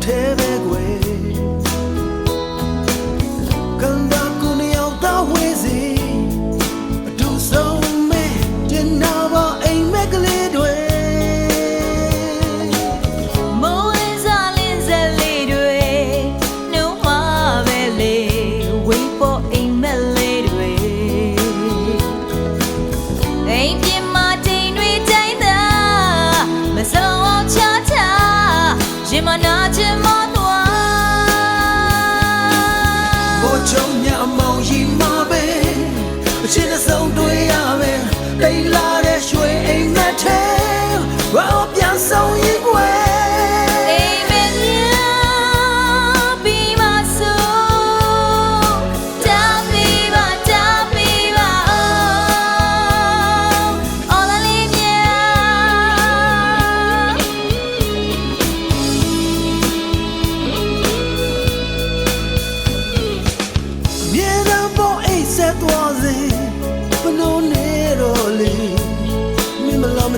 hotel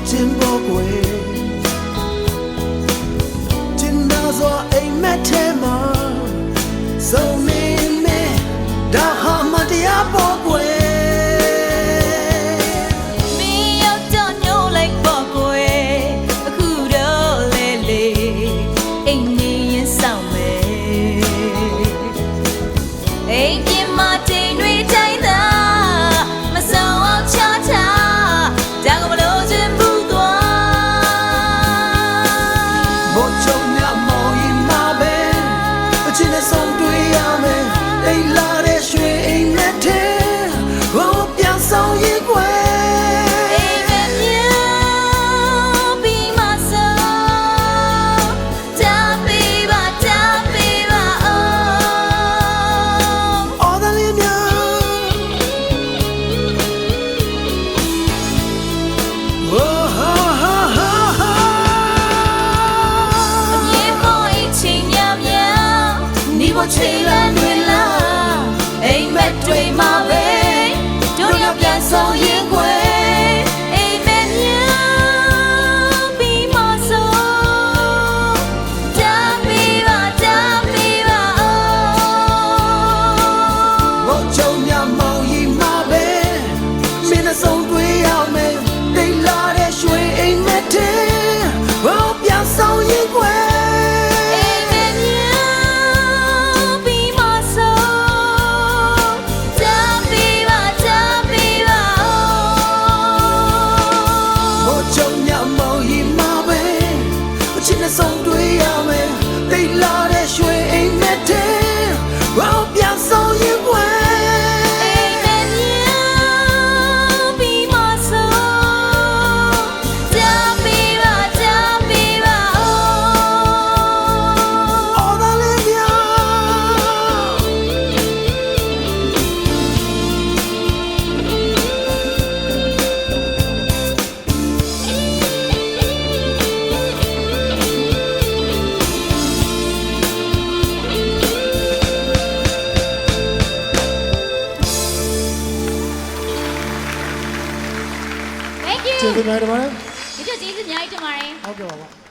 အချင်းပေါ်ကွယ်ကျင်နာစွာအိမ်မက်ထဲ ရွာတွင်လားအိမ်မက်တွေမှာပဲ ကျေးဇူးများပါတယ်ဒီချက်ကျေးဇူးအများကြီးတင်ပါတယ်ဟုတ်ကဲ့ပါပါ